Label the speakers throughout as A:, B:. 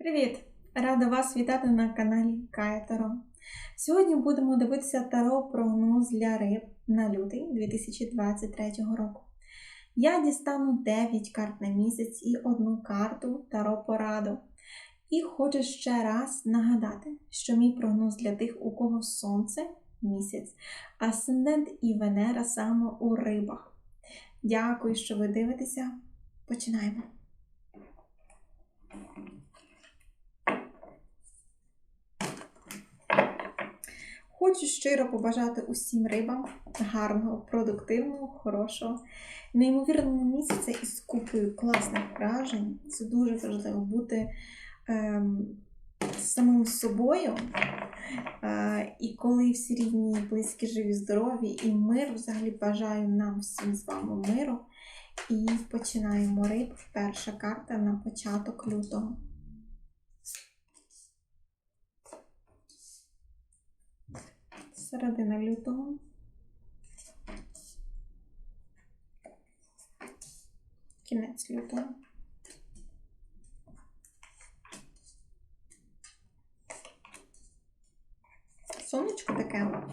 A: Привіт! Рада вас вітати на каналі Кайтаро. Сьогодні будемо дивитися таро прогноз для риб на лютий 2023 року. Я дістану 9 карт на місяць і одну карту таро пораду. І хочу ще раз нагадати, що мій прогноз для тих, у кого сонце місяць, асцендент і Венера саме у рибах. Дякую, що ви дивитеся. Починаємо. Хочу щиро побажати усім рибам гарного, продуктивного, хорошого, неймовірного місяця із купою класних вражень. Це дуже важливо бути ем, самим собою. Е, і коли всі рідні, близькі, живі, здорові і мир, взагалі бажаю нам всім з вами миру. І починаємо риб. Перша карта на початок лютого. Середина лютого. Кінець лютого. Сонечко таке.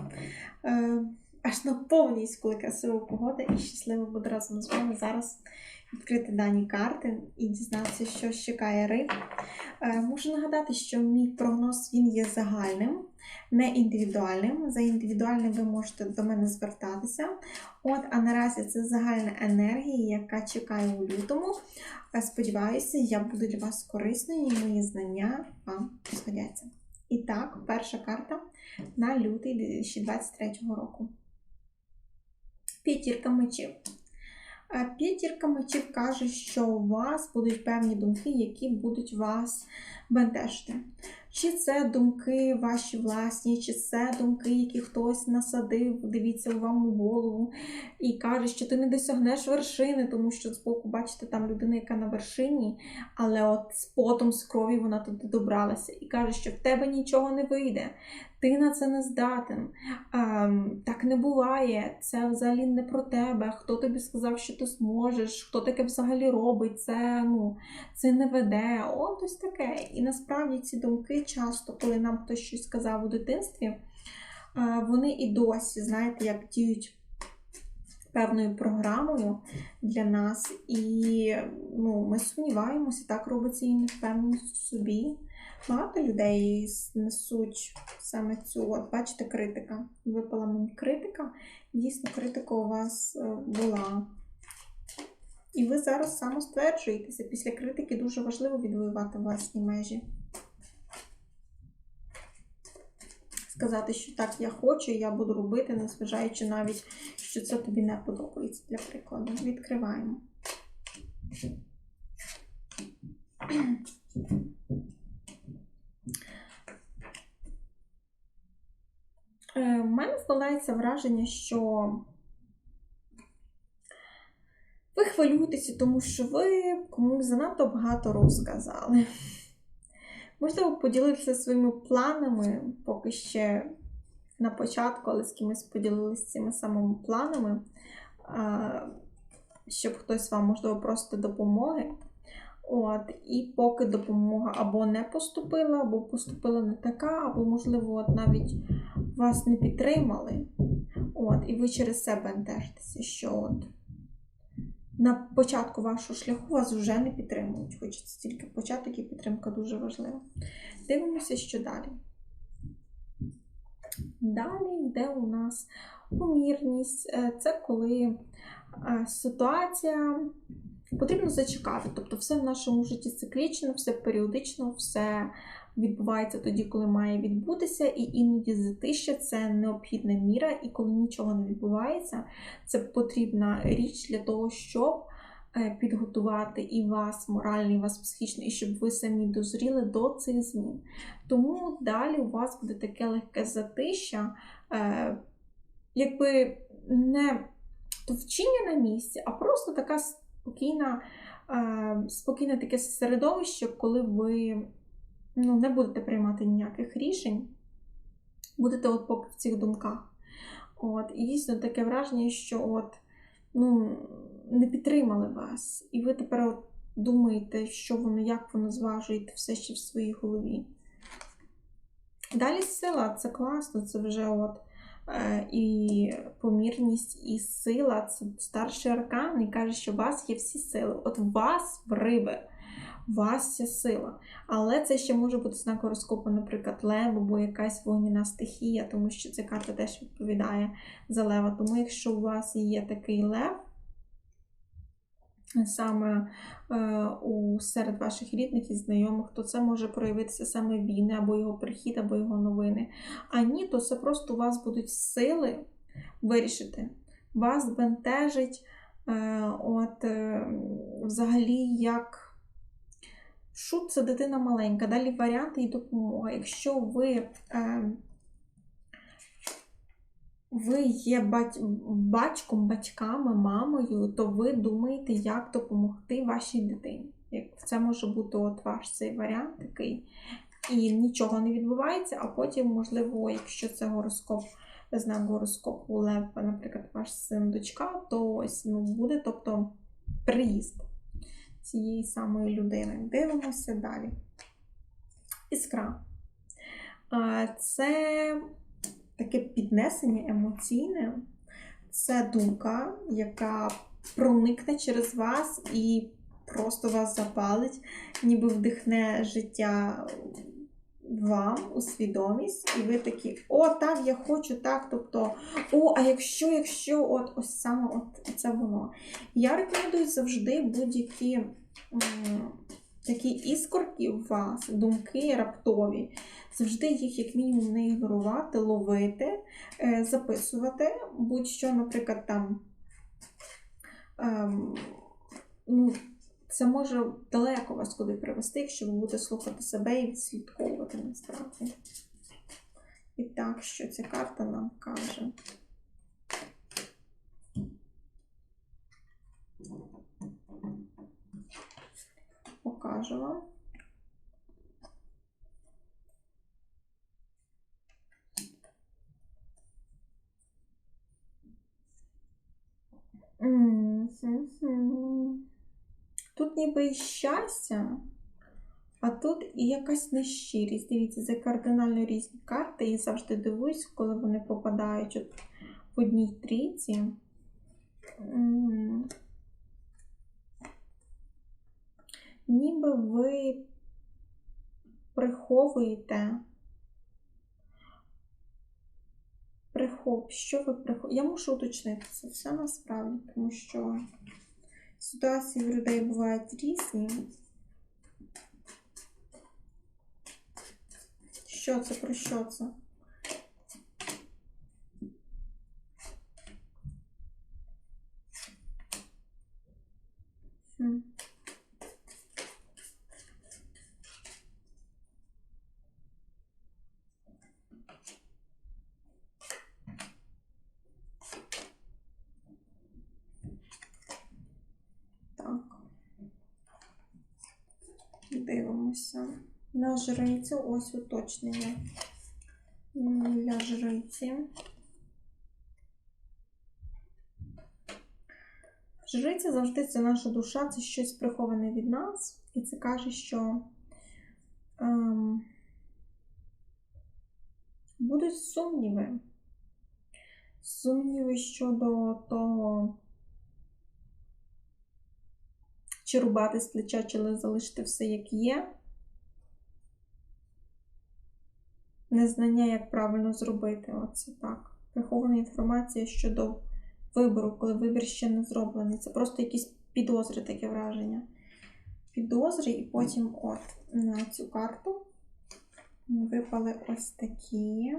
A: Е, аж наповнюється, коли красива погода і щасливо буду разом з вами зараз відкрити дані карти і дізнатися, що чекає риб. Е, можу нагадати, що мій прогноз він є загальним, не індивідуальним. За індивідуальним ви можете до мене звертатися. От, А наразі це загальна енергія, яка чекає у лютому. Е, Сподіваюся, я буду для вас корисною і мої знання вам згодяться. І так, перша карта на лютий 2023 року. П'ятірка мечів. Е, П'ятірка мечів каже, що у вас будуть певні думки, які будуть вас бентежити. Чи це думки ваші власні, чи це думки, які хтось насадив, дивіться вам у голову, і каже, що ти не досягнеш вершини, тому що збоку, бачите, там людина, яка на вершині, але от з потом, з крові вона туди добралася. І каже, що в тебе нічого не вийде, ти на це не здатен. Ем, так не буває, це взагалі не про тебе. Хто тобі сказав, що ти зможеш, хто таке взагалі робить, це ну, це не веде. Ось таке. І насправді ці думки часто, коли нам хтось щось сказав у дитинстві, е, вони і досі, знаєте, як діють певною програмою для нас. І ну, ми сумніваємося, так робиться і невпевненість в собі. Багато людей несуть саме цю, от бачите, критика. Випала мені критика. Дійсно, критика у вас е, була. І ви зараз самостверджуєтеся. Після критики дуже важливо відвоювати власні межі. Сказати, що так, я хочу, я буду робити, незважаючи навіть, що це тобі не подобається, для прикладу. Відкриваємо. У Е, мене складається враження, що ви хвилюєтеся, тому що ви комусь занадто багато розказали. Можливо, поділитися своїми планами, поки ще на початку, але з кимось поділилися цими самими планами, щоб хтось вам, можливо, просто допомоги. От, і поки допомога або не поступила, або поступила не така, або, можливо, от навіть вас не підтримали. От, і ви через себе бентежитеся, що от на початку вашого шляху вас вже не підтримують. Хочеться тільки початок і підтримка дуже важлива. Дивимося, що далі. Далі йде у нас помірність. Е, Це коли е, ситуація потрібно зачекати. Тобто, все в нашому житті циклічно, все періодично, все відбувається тоді, коли має відбутися, і іноді затища це необхідна міра, і коли нічого не відбувається, це потрібна річ для того, щоб е, підготувати і вас морально, і вас психічно, і щоб ви самі дозріли до цих змін. Тому далі у вас буде таке легке затища, е, якби не товчіння на місці, а просто така спокійна, е, спокійне таке середовище, коли ви ну, не будете приймати ніяких рішень, будете от поки в цих думках. От, І дійсно таке враження, що от, ну, не підтримали вас. І ви тепер от думаєте, що воно, як воно зважуєте все ще в своїй голові. Далі сила це класно, це вже от е, і помірність, і сила. Це старший аркан, і каже, що у вас є всі сили. От у вас в риби, вас ця сила. Але це ще може бути знак гороскопу, наприклад, лев або якась вогняна стихія, тому що ця карта теж відповідає за лева. Тому якщо у вас є такий лев, саме е, у серед ваших рідних і знайомих, то це може проявитися саме війни, або його прихід, або його новини. А ні, то це просто у вас будуть сили вирішити. Вас бентежить, е, от е, взагалі, як. Шут це дитина маленька. Далі варіанти і допомога. Якщо ви е, ви є бать... батьком, батьками, мамою, то ви думаєте, як допомогти вашій дитині. Це може бути от ваш цей варіант такий. І нічого не відбувається, а потім, можливо, якщо це гороскоп, знак гороскопу Лев, наприклад, ваш син, дочка, то ось ну, буде, тобто приїзд цієї самої людини. Дивимося далі. Іскра. Це таке піднесення емоційне. Це думка, яка проникне через вас і просто вас запалить, ніби вдихне життя вам у свідомість, і ви такі, о, так, я хочу так. Тобто, о, а якщо, якщо, от ось саме от це воно. Я рекомендую завжди будь-які такі іскорки у вас, думки раптові. Завжди їх, як мінімум, не ігнорувати, ловити, е, записувати. Будь-що, наприклад, там. Ем, ну, це може далеко вас куди привести, якщо ви будете слухати себе і відслідковувати насправді. І так, що ця карта нам каже. Покажу вам. Тут ніби і щастя, а тут і якась нещирість. Дивіться, це кардинально різні карти. Я завжди дивуюсь, коли вони попадають от в одній трійці. Ніби ви приховуєте. Прихоп, що ви приховуєте? Я мушу уточнити це все насправді, тому що ситуації в людей бувають різні. Що це про що це? Хм. Так. Дивимося. На жрицю ось уточнення. Для жриці. Жриця завжди це наша душа, це щось приховане від нас. І це каже, що ем, будуть сумніви. Сумніви щодо того, чи рубати з плеча, чи залишити все як є. Незнання, як правильно зробити. Оце так. Прихована інформація щодо вибору, коли вибір ще не зроблений. Це просто якісь підозри, таке враження. Підозри, і потім от на цю карту випали ось такі.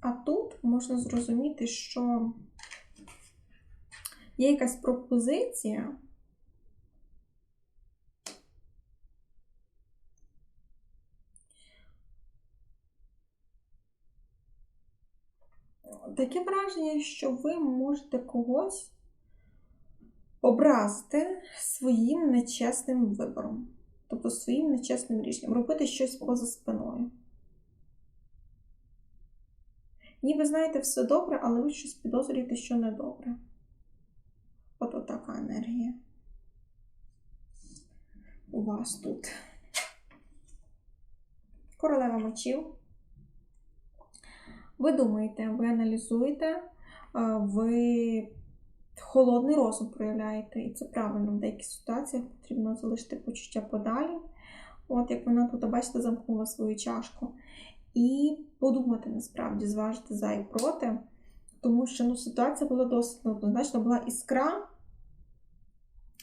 A: А тут можна зрозуміти, що є якась пропозиція. Таке враження, що ви можете когось образити своїм нечесним вибором, тобто своїм нечесним рішенням, робити щось поза спиною. Ніби знаєте, все добре, але ви щось підозрюєте, що не добре. От така енергія. У вас тут. Королева мечів. Ви думаєте, ви аналізуєте, ви холодний розум проявляєте, і це правильно в деяких ситуаціях потрібно залишити почуття подалі. От як вона тут, бачите, замкнула свою чашку. І подумати насправді, зважити за і проти, тому що ну, ситуація була досить неоднозначна, була іскра,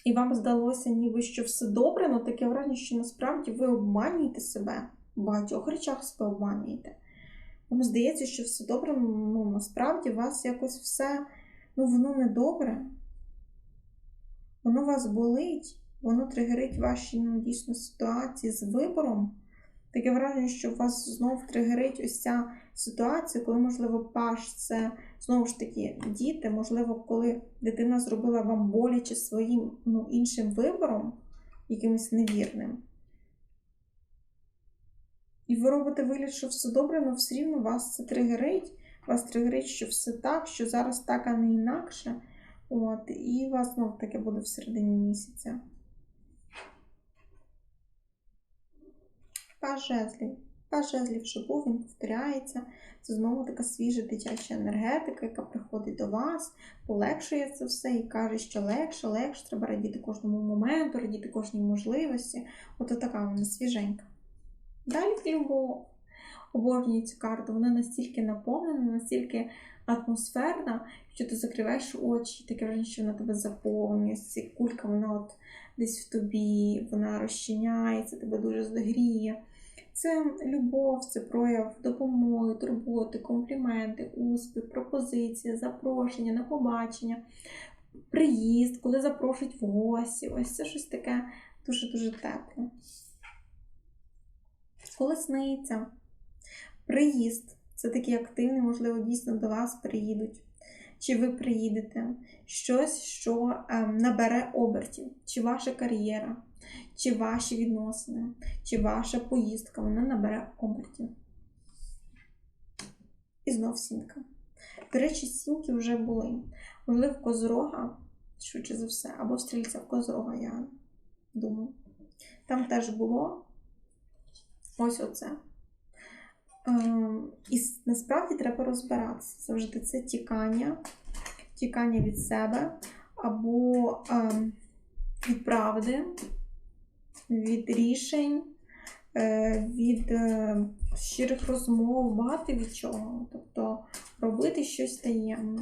A: і вам здалося, ніби що все добре, але таке враження, що насправді ви обманюєте себе, в багатьох речах себе обманюєте. Вам здається, що все добре, ну насправді у вас якось все, ну воно не добре. Воно вас болить, воно тригерить ваші ну, дійсно ситуації з вибором. Таке враження, що у вас знов тригерить ось ця ситуація, коли, можливо, паш це знову ж таки діти, можливо, коли дитина зробила вам боляче своїм ну, іншим вибором, якимось невірним. І ви робите вигляд, що все добре, але все рівно вас це тригерить. Вас тригерить, що все так, що зараз так, а не інакше. От, І у вас знов таке буде в середині місяця. Паж жезлів. Паж жезлів вже був, він повторяється. Це знову така свіжа дитяча енергетика, яка приходить до вас, полегшує це все і каже, що легше, легше, треба радіти кожному моменту, радіти кожній можливості. От така вона свіженька. Далі любов. Обожнюю цю карту, вона настільки наповнена, настільки атмосферна, що ти закриваєш очі, таке враження, що вона тебе заповнює. Кулька, вона от десь в тобі, вона розчиняється, тебе дуже здогріє. Це любов, це прояв допомоги, турботи, компліменти, успіх, пропозиція, запрошення на побачення, приїзд, коли запрошують в гості. Ось це щось таке дуже-дуже тепле. Колесниця, приїзд. Це такий активний, можливо, дійсно до вас приїдуть. Чи ви приїдете щось, що ем, набере обертів, чи ваша кар'єра, чи ваші відносини, чи ваша поїздка, вона набере обертів. І знов сімка. До речі, сімки вже були. Можливо, в козорога, швидше за все, або стрільця в козорога, я думаю. Там теж було ось оце. Ем, і насправді треба розбиратися. Завжди це тікання, тікання від себе або ем, від правди, від рішень, е, від е, щирих розмов, багато від чого. Тобто робити щось таємне.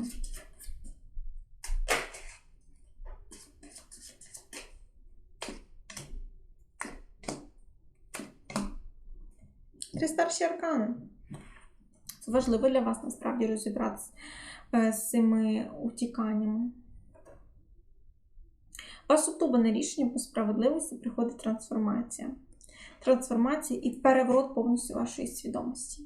A: Три старші аркани. Це важливо для вас насправді розібратися е, з цими утіканнями. Вас утубане рішення по справедливості приходить трансформація. Трансформація і переворот повністю вашої свідомості.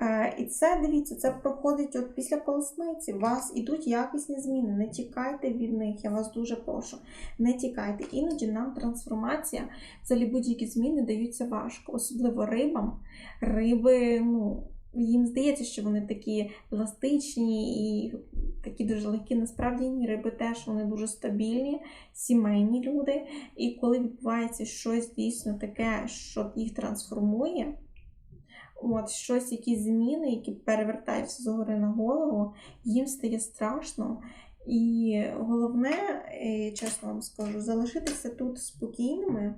A: Е, і це, дивіться, це проходить от після колесниці. У вас ідуть якісні зміни. Не тікайте від них, я вас дуже прошу. Не тікайте. Іноді нам трансформація, взагалі будь-які зміни даються важко, особливо рибам. Риби, ну, їм здається, що вони такі еластичні і такі дуже легкі. Насправді ні, риби теж вони дуже стабільні, сімейні люди. І коли відбувається щось дійсно таке, що їх трансформує. От, щось, якісь зміни, які перевертаються з гори на голову, їм стає страшно. І головне, е, чесно вам скажу, залишитися тут спокійними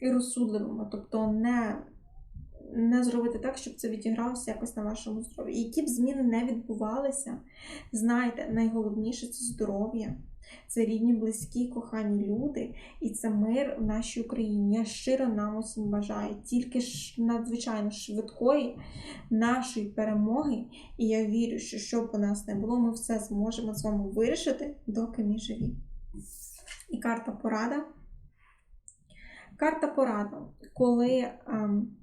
A: і розсудливими, тобто не не зробити так, щоб це відігралося якось на вашому здоров'ї. Які б зміни не відбувалися, знайте, найголовніше це здоров'я. Це рідні, близькі, кохані люди, і це мир в нашій Україні. Я щиро нам усім бажаю тільки ж надзвичайно швидкої нашої перемоги. І я вірю, що що б у нас не було, ми все зможемо з вами вирішити, доки ми живі. І карта порада. Карта порада, коли ем,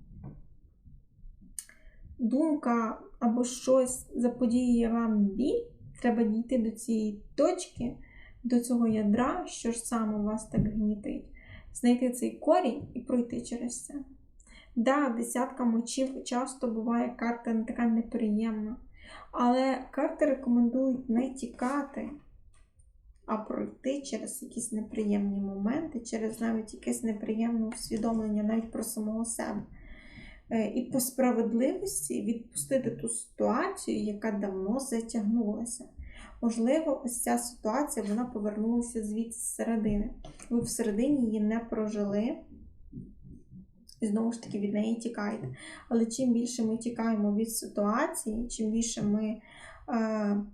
A: думка або щось заподіює вам біль, треба дійти до цієї точки до цього ядра, що ж саме вас так гнітить, знайти цей корінь і пройти через це. Да, десятка мечів часто буває карта не така неприємна. Але карти рекомендують не тікати, а пройти через якісь неприємні моменти, через навіть якесь неприємне усвідомлення навіть про самого себе. Е, І по справедливості відпустити ту ситуацію, яка давно затягнулася. Можливо, ось ця ситуація вона повернулася звідси з середини. Ви всередині її не прожили. І знову ж таки від неї тікаєте. Але чим більше ми тікаємо від ситуації, чим більше ми е,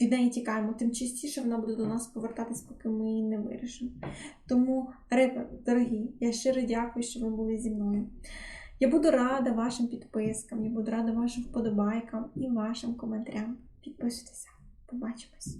A: від неї тікаємо, тим частіше вона буде до нас повертатись, поки ми її не вирішимо. Тому, риби, дорогі, я щиро дякую, що ви були зі мною. Я буду рада вашим підпискам, я буду рада вашим вподобайкам і вашим коментарям. Підписуйтеся. Então, Compartilhe mais.